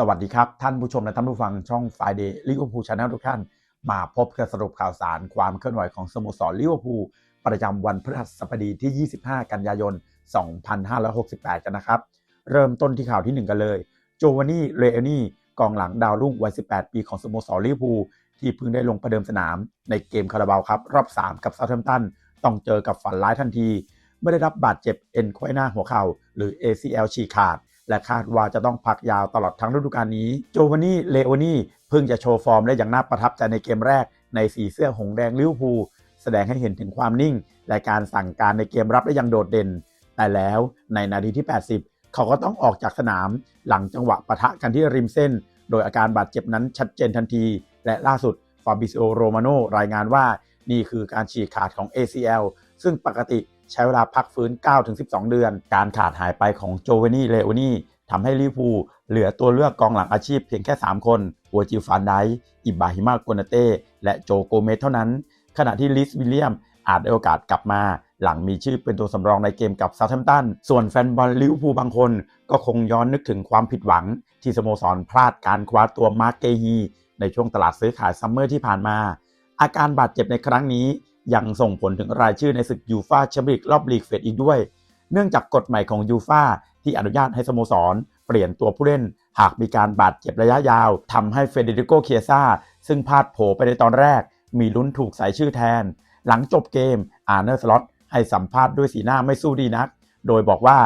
สวัสดีครับท่านผู้ชมและท่านผู้ฟังช่อง Friday ลิเวอร์พูลชาแนลทุกท่าน มาพบกับสรุปข่าวสารความเคลื่อนไหวของสโมสรลิเวอร์พูลประจำวันพฤหัสบดีที่ 25 กันยายน 2568 กันนะครับ เริ่มต้นที่ข่าวที่ 1 กันเลย โจวานี่เรเอนี่กองหลังดาวรุ่งวัย 18 ปีของสโมสรลิเวอร์พูลที่เพิ่งได้ลงประเดิมสนามในเกมคาราบาวครับรอบ 3 กับเซาท์แฮมป์ตันต้องเจอกับฝันร้ายทันที เมื่อได้รับบาดเจ็บเอ็นไขว้หน้าหัวเข่าหรือ ACL ฉีกขาด และคาดว่าจะต้องพักยาวตลอดทั้งฤดูกาลนี้ โจวานี่เลโอนี่เพิ่งจะโชว์ฟอร์มได้อย่างน่าประทับใจในเกมแรกในสีเสื้อหงแดงลิเวอร์พูลแสดงให้เห็นถึงความนิ่ง และการสั่งการในเกมรับได้อย่างโดดเด่น แต่แล้วในนาทีที่ 80 เขาก็ต้องออกจากสนาม หลังจังหวะปะทะกันที่ริมเส้น โดยอาการบาดเจ็บนั้นชัดเจนทันที และล่าสุดฟาบิซโอโรมาโนรายงานว่า นี่คือการฉีกขาดของ ACL ซึ่งปกติ ใช้เวลาพักฟื้น 9-12 เดือน การขาดหายไปของโจเวนี่เลโอนี่ทำให้ลิเวอร์พูลเหลือตัวเลือกกองหลังอาชีพเพียงแค่ 3 คนวัวจิฟานไดอิบาฮิมาโกนาเต้ และโจโกเมสเท่านั้น ขณะที่ลิสวิลเลียมอาจได้โอกาสกลับมาหลังมีชื่อเป็นตัวสำรองในเกมกับซาท์แฮมตัน ส่วนแฟนบอลลิเวอร์พูลบางคน ก็คงย้อนนึกถึงความผิดหวัง ที่สโมสรพลาดการคว้าตัวมาร์กเกฮีในช่วงตลาดซื้อขายซัมเมอร์ที่ผ่านมา อาการบาดเจ็บในครั้งนี้ ยังส่งผลถึงรายชื่อในศึกยูฟาแชมเปี้ยนลีกรอบลีกเฟดอีกด้วย เนื่องจากกฎใหม่ของยูฟาที่อนุญาตให้สโมสร เปลี่ยนตัวผู้เล่น หากมีการบาดเจ็บระยะยาวทำให้เฟเดริโกเคียซาซึ่งพลาดโผไปในตอนแรก มีลุ้นถูกใส่ชื่อแทน หลังจบเกมอาร์เนอร์สล็อตให้สัมภาษณ์ด้วยสีหน้าไม่สู้ดีนัก โดยบอกว่า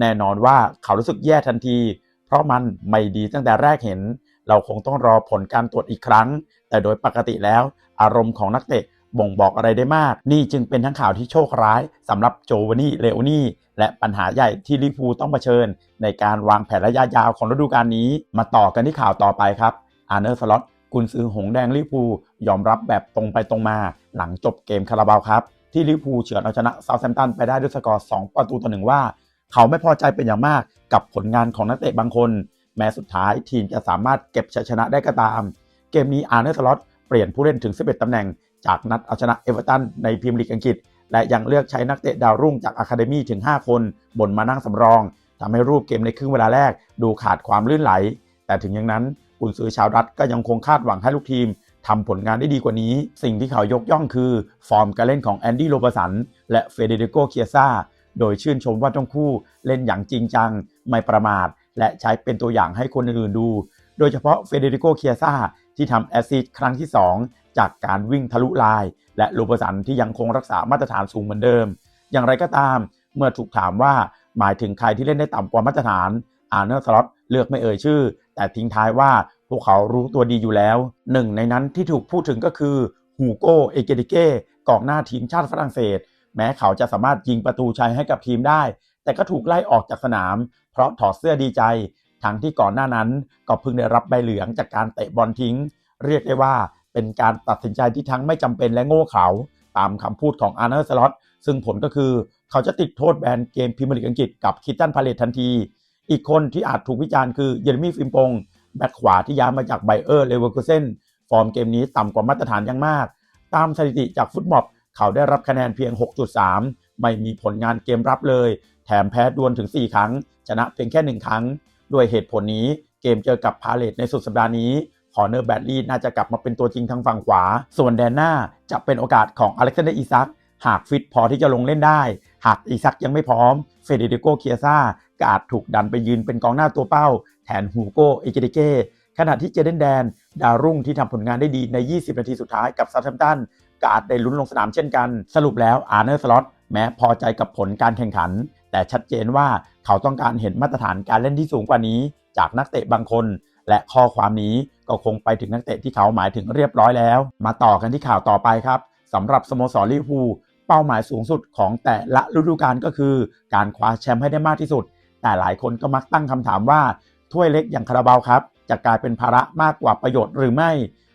แน่นอนว่าเขารู้สึกแย่ทันที เพราะมันไม่ดีตั้งแต่แรกเห็น เราคงต้องรอผลการตรวจอีกครั้ง แต่โดยปกติแล้ว อารมณ์ของนักเตะ บ่งบอกอะไรได้มาก นี่จึงเป็นทั้งข่าวที่โชคร้ายสำหรับโจวานี่เลโอนี่และปัญหาใหญ่ที่ลิเวอร์พูต้องเผชิญ ในการวางแผนระยะยาวของฤดูกาลนี้ มาต่อกันที่ข่าวต่อไปครับอาร์เนอร์สล็อตกุนซือหงแดงลิเวอร์พูยอมรับแบบตรงไปตรงมา หลังจบเกมคาราบาวครับ ที่ลิเวอร์พูเฉือนเอาชนะเซาท์แฮมป์ตันไปได้ด้วยสกอร์ 2 ประตูต่อหนึ่งว่า เขาไม่พอใจเป็นอย่างมากกับผลงานของนักเตะบางคน แม้สุดท้ายทีมจะสามารถเก็บชัยชนะได้ก็ตาม เกมนี้อาร์เนอร์สล็อตเปลี่ยนผู้เล่นถึง 11 ตำแหน่ง จากนัดเอาชนะเอเวอร์ตันในพรีเมียร์ลีกอังกฤษ และยังเลือกใช้นักเตะดาวรุ่งจากอะคาเดมี่ถึง 5 คน บนมานั่งสำรองทำให้รูปเกมในครึ่งเวลาแรก ดูขาดความลื่นไหล แต่ถึงอย่างนั้นกุนซือชาวรัฐก็ยังคงคาดหวังให้ลูกทีมทำผลงานได้ดีกว่านี้ สิ่งที่เขายกย่องคือ ฟอร์มการเล่นของแอนดี้โรบสันและเฟเดริโกเคียซาโดยชื่นชมว่าทั้งคู่เล่นอย่างจริงจัง ไม่ประมาท และใช้เป็นตัวอย่างให้คนอื่นๆดู โดยเฉพาะเฟเดริโกเคียซาที่ทำแอสซิสครั้งที่ 2 จากการวิ่งทะลุลาย และโรบสันที่ยังคงรักษามาตรฐานสูงเหมือนเดิม อย่างไรก็ตาม เมื่อถูกถามว่าหมายถึงใครที่เล่นได้ต่ำกว่ามาตรฐานอาร์เนอร์สล็อตเลือกไม่เอ่ยชื่อ แต่ทิ้งท้ายว่าพวกเขารู้ตัวดีอยู่แล้ว หนึ่งในนั้นที่ถูกพูดถึงก็คือฮูโกเอเกดิเก้กองหน้าทีมชาติฝรั่งเศส แม้เขาจะสามารถยิงประตูชัยให้กับทีมได้ แต่ก็ถูกไล่ออกจากสนาม เพราะถอดเสื้อดีใจทั้งที่ก่อนหน้านั้นก็เพิ่งได้รับใบเหลืองจากการเตะบอลทิ้ง เรียกได้ว่า เป็นการตัดสินใจที่ทั้งไม่จำเป็นและโง่เขลาตามคำพูดของอาร์เนอร์สล็อตซึ่งผลก็คือเขาจะติดโทษแบนเกมพรีเมียร์ลีกอังกฤษกับคิตตันพาเลตทันที อีกคนที่อาจถูกวิจารณ์คือเยเรมี่ฟิมปงแบ็คขวาที่ย้ายมาจากไบเออร์เลเวอร์คูเซนฟอร์มเกมนี้ต่ำกว่ามาตรฐานอย่างมาก ตามสถิติจากฟุตบอลเขาได้รับคะแนนเพียง 6.3 ไม่มีผลงานเกมรับเลย แถมแพ้ดวลถึง 4 ครั้ง ชนะเพียงแค่ 1 ครั้ง ด้วยเหตุผลนี้เกมเจอกับพาเลตในสุดสัปดาห์นี้ คอร์เนอร์แบดลีย์น่าจะกลับมาเป็นตัวจริงทางฝั่งขวา ส่วนแดนหน้าจะเป็นโอกาสของอเล็กซานเดอร์อิซักหากฟิตพอที่จะลงเล่นได้ หากอิซักยังไม่พร้อม เฟเดริโกเคียซ่าก็อาจถูกดันไปยืนเป็นกองหน้าตัวเป้า แทนฮูโกเอเกเดเก้ขณะที่เจเดนแดน ดาวรุ่งที่ทำผลงานได้ดีใน 20 นาทีสุดท้ายกับซาท์แฮมตันก็อาจได้ลุ้นลงสนามเช่นกัน สรุปแล้วอาร์เนอร์สล็อตแม้พอใจกับผลการแข่งขัน แต่ชัดเจนว่าเขาต้องการเห็นมาตรฐานการเล่นที่สูงกว่านี้ จากนักเตะบางคน และข้อความนี้ก็คงไปถึงนักเตะที่เขาหมายถึงเรียบร้อยแล้ว มาต่อกันที่ข่าวต่อไปครับสำหรับสโมสรลิเวอร์พูลเป้าหมายสูงสุดของแต่ละฤดูกาลก็คือ การคว้าแชมป์ให้ได้มากที่สุด แต่หลายคนก็มักตั้งคำถามว่า ถ้วยเล็กอย่างคาราบาวครับ จะกลายเป็นภาระมากกว่าประโยชน์หรือไม่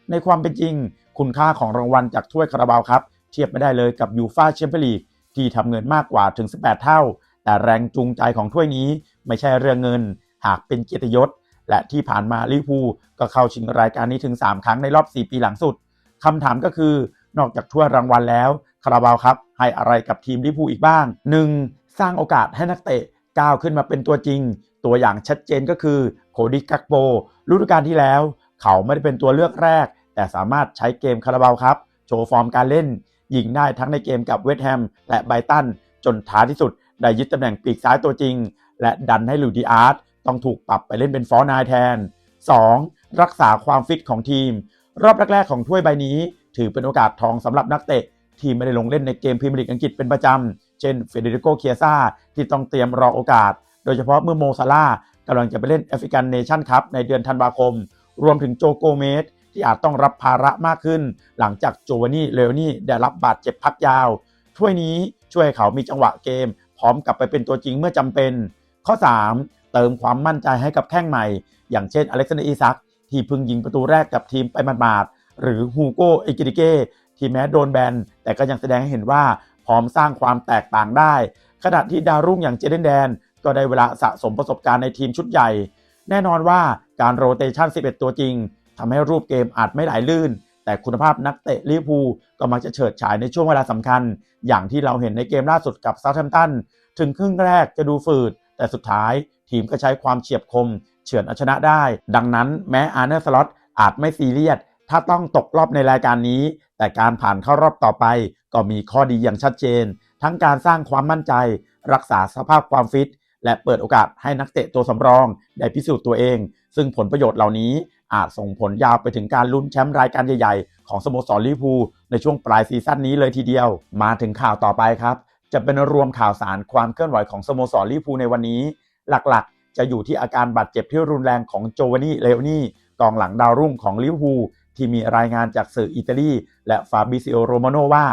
ในความเป็นจริง คุณค่าของรางวัลจากถ้วยคาราบาวครับ เทียบไม่ได้เลยกับยูฟาแชมเปี้ยนลีกที่ทำเงินมากกว่าถึง 18 เท่า แต่แรงจูงใจของถ้วยนี้ไม่ใช่เรื่องเงิน หากเป็นเกียรติยศ และที่ผ่านมาลิพูก็เข้าชิงรายการนี้ถึง 3 ครั้งในรอบ 4 ปีหลังสุดคำถามก็คือนอกจากถ้วยรางวัลแล้วคาราบาวครับให้อะไรกับทีมลิพูอีกบ้าง 1. สร้างโอกาสให้นักเตะก้าวขึ้นมาเป็นตัวจริง ตัวอย่างชัดเจนก็คือโคดิกักโปฤดูกาลที่แล้ว เขาไม่ได้เป็นตัวเลือกแรก แต่สามารถใช้เกมคาราบาวครับ โชว์ฟอร์มการเล่น ยิงได้ทั้งในเกมกับเวสต์แฮมและไบรตันจนท้ายที่สุด ได้ยึดตำแหน่งปีกซ้ายตัวจริง และดันให้ลูดิอาร์ต ต้องถูกปรับไปเล่นเป็นฟอร์นายแทน 2. รักษาความฟิตของทีม รอบแรก ๆ ของถ้วยใบนี้ ถือเป็นโอกาสทองสำหรับนักเตะ ที่ไม่ได้ลงเล่นในเกมพรีเมียร์ลีกอังกฤษเป็นประจำ เช่นเฟเดริโกเคียซาที่ต้องเตรียมรอโอกาส โดยเฉพาะเมื่อโมซาลากำลังจะไปเล่นแอฟริกันเนชั่นคัพในเดือนธันวาคม รวมถึงโจโกเมสที่อาจต้องรับภาระมากขึ้น หลังจากโจวานี่เลโอนี่ได้รับบาดเจ็บพักยาว ถ้วยนี้ช่วยให้เขามีจังหวะเกม พร้อมกลับไปเป็นตัวจริงเมื่อจำเป็น ข้อ 3 เติมความมั่นใจให้กับแข้งใหม่ อย่างเช่นอเล็กซานเดอร์อีซักที่เพิ่งยิงประตูแรกกับทีมไปหมาดหรือฮูโกเอกิติเก้ที่แม้โดนแบนแต่ก็ยังแสดงให้เห็นว่าพร้อมสร้างความแตกต่างได้ ขณะที่ดาวรุ่งอย่างเจเดนแดน ก็ได้เวลาสะสมประสบการณ์ในทีมชุดใหญ่ แน่นอนว่าการโรเตชัน11 ตัวจริงทำให้รูปเกมอาจไม่ไหลลื่น แต่คุณภาพนักเตะลิเวอร์พูลก็มักจะเฉิดฉายในช่วงเวลาสำคัญ อย่างที่เราเห็นในเกมล่าสุดกับเซาท์แฮมป์ตันถึงครึ่งแรกจะดูฝืด แต่สุดท้ายทีมก็ใช้ความเฉียบคม เฉือนเอาชนะได้ ดังนั้นแม้อาร์เนอร์สล็อตอาจไม่ซีเรียสถ้าต้องตกรอบในรายการนี้ แต่การผ่านเข้ารอบต่อไป ก็มีข้อดีอย่างชัดเจน ทั้งการสร้างความมั่นใจ รักษาสภาพความฟิต และเปิดโอกาสให้นักเตะตัวสำรอง ได้พิสูจน์ตัวเอง ซึ่งผลประโยชน์เหล่านี้อาจส่งผลยาวไปถึงการลุ้นแชมป์รายการใหญ่ๆ ของสโมสรลิเวอร์พูลในช่วงปลายซีซั่นนี้เลยทีเดียว มาถึงข่าวต่อไปครับ จะเป็นรวมข่าวสารความเคลื่อนไหวของสโมสรลิเวอร์พูลในวันนี้ หลักๆ จะอยู่ที่อาการบาดเจ็บที่รุนแรงของโจวานี่เลโอนี่กองหลังดาวรุ่งของลิเวอร์พูลที่มีรายงานจากสื่ออิตาลี และฟาบิซิโอโรมาโนว่า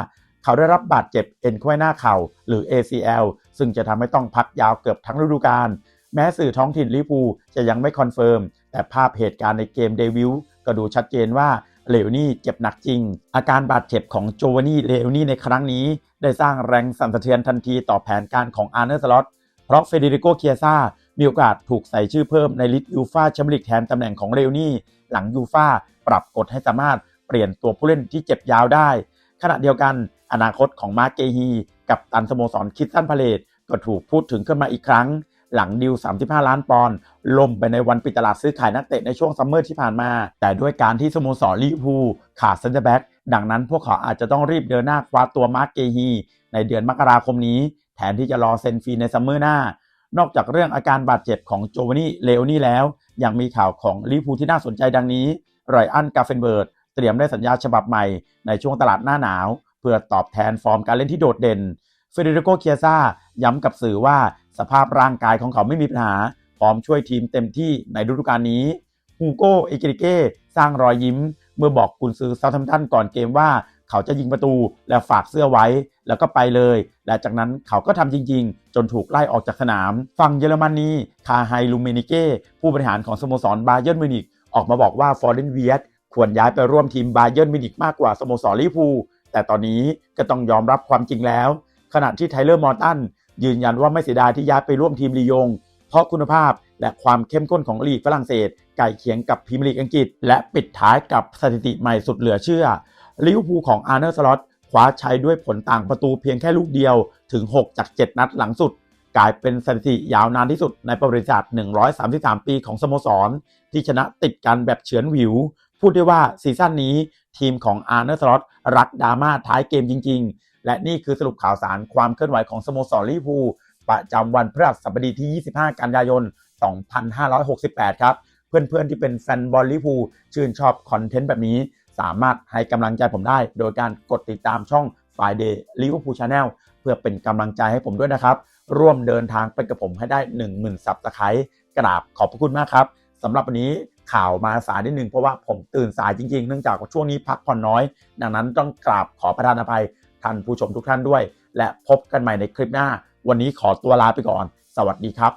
เขาได้รับบาดเจ็บเอ็นไขว้หน้าเข่าหรือ ACL ซึ่งจะทำให้ต้องพักยาวเกือบทั้งฤดูกาลแม้สื่อท้องถิ่นลิเวอร์พูจะยังไม่คอนเฟิร์ม แต่ภาพเหตุการณ์ในเกมเดวิลก็ดูชัดเจนว่า เลโอนี่เจ็บหนักจริง อาการบาดเจ็บของโจวานี่เลโอนี่ในครั้งนี้ ได้สร้างแรงสั่นสะเทือนทันทีต่อแผนการของอาร์เนอร์สล็อตเพราะเฟเดริโกเคียซามีโอกาสถูกใส่ชื่อเพิ่มในลิสต์ยูฟาแชมเปี้ยนลีกแทนตำแหน่งของเลโอนี่หลังยูฟาปรับกฎให้สามารถเปลี่ยนตัวผู้เล่นที่เจ็บยาวได้ ขณะเดียวกันอนาคตของมาร์เกฮี กับตันสโมสรคิดตันพาเลตก็ถูกพูดถึงขึ้นมาอีกครั้ง หลังดิว 35 ล้านปอนด์ล่มไปในวันปิดตลาดซื้อขายนักเตะในช่วงซัมเมอร์ที่ผ่านมา แต่ด้วยการที่สโมสรลิเวอร์พูลขาดเซนเตอร์แบ็กดังนั้นพวกเขาอาจจะต้องรีบเดินหน้าคว้าตัวมาร์เกฮีในเดือนมกราคมนี้ แทนที่จะรอเซ็นฟรีในซัมเมอร์หน้า นอกจากเรื่องอาการบาดเจ็บของโจวานี่เลโอนี่แล้ว ยังมีข่าวของลิเวอร์พูลที่น่าสนใจดังนี้ไรอันกาเฟนเบิร์ดเตรียมได้สัญญาฉบับใหม่ในช่วงตลาดหน้าหนาว เพื่อตอบแทนฟอร์มการเล่นที่โดดเด่นเฟเดริโกเคียซาย้ำกับสื่อว่า สภาพร่างกายของเขาไม่มีปัญหา พร้อมช่วยทีมเต็มที่ในฤดูกาลนี้ฮูโกเอกิริเก้สร้างรอยยิ้ม เมื่อบอกกุนซือเซาท์แฮมป์ตันก่อนเกมว่าเขาจะยิงประตูและฝากเสื้อไว้แล้วก็ไปเลย และจากนั้นเขาก็ทำจริง ๆ จนถูกไล่ออกจากสนาม ฝั่งเยอรมนีคาไฮลูเมนิเก้ผู้บริหารของสโมสรบาเยิร์นมิวนิกออกมาบอกว่าฟอร์เรนเวียตควรย้ายไปร่วมทีมบาเยิร์นมิวนิกมากกว่าสโมสรลิเวอร์พูลแต่ตอนนี้ก็ต้องยอมรับความจริงแล้ว ขณะที่ไทเลอร์มอร์ตัน ยืนยันว่าไม่เสียดายที่ย้ายไปร่วมทีมลียง เพราะคุณภาพและความเข้มข้นของลีกฝรั่งเศส ไก่เคียงกับพรีเมียร์ลีกอังกฤษ และปิดท้ายกับสถิติใหม่สุดเหลือเชื่อลิเวอร์พูลของอาร์เนอร์สล็อตคว้าชัยด้วยผลต่างประตูเพียงแค่ลูกเดียวถึง 6 จาก 7 นัดหลังสุด กลายเป็นสถิติยาวนานที่สุดในประวัติศาสตร์ 133 ปีของสโมสร ที่ชนะติดกันแบบเฉือนหวิว พูดได้ว่าซีซั่นนี้ทีมของอาร์เนอร์สล็อตรักดราม่าท้ายเกมจริง ๆ และนี่คือสรุปข่าวสารความเคลื่อนไหวของสโมสรลิเวอร์พูลประจำวันพฤหัสบดีที่ 25 กันยายน 2568 ครับ เพื่อนๆที่เป็นแฟนบอลลิเวอร์พูลชื่นชอบคอนเทนต์แบบนี้ สามารถให้กำลังใจผมได้ โดยการกดติดตามช่อง Friday Liverpool Channel เพื่อเป็นกำลังใจให้ผมด้วยนะครับ ร่วมเดินทางไปกับผมให้ได้ 10,000ซับสไครต์กราบขอบพระคุณมากครับสำหรับวันนี้ ข่าวมาสายนิดนึงเพราะว่าผมตื่นสายจริงๆ เนื่องจากช่วงนี้พักผ่อนน้อย ดังนั้นต้องกราบขอประทานอภัยท่านผู้ชมทุกท่านด้วย และพบกันใหม่ในคลิปหน้า วันนี้ขอตัวลาไปก่อน สวัสดีครับ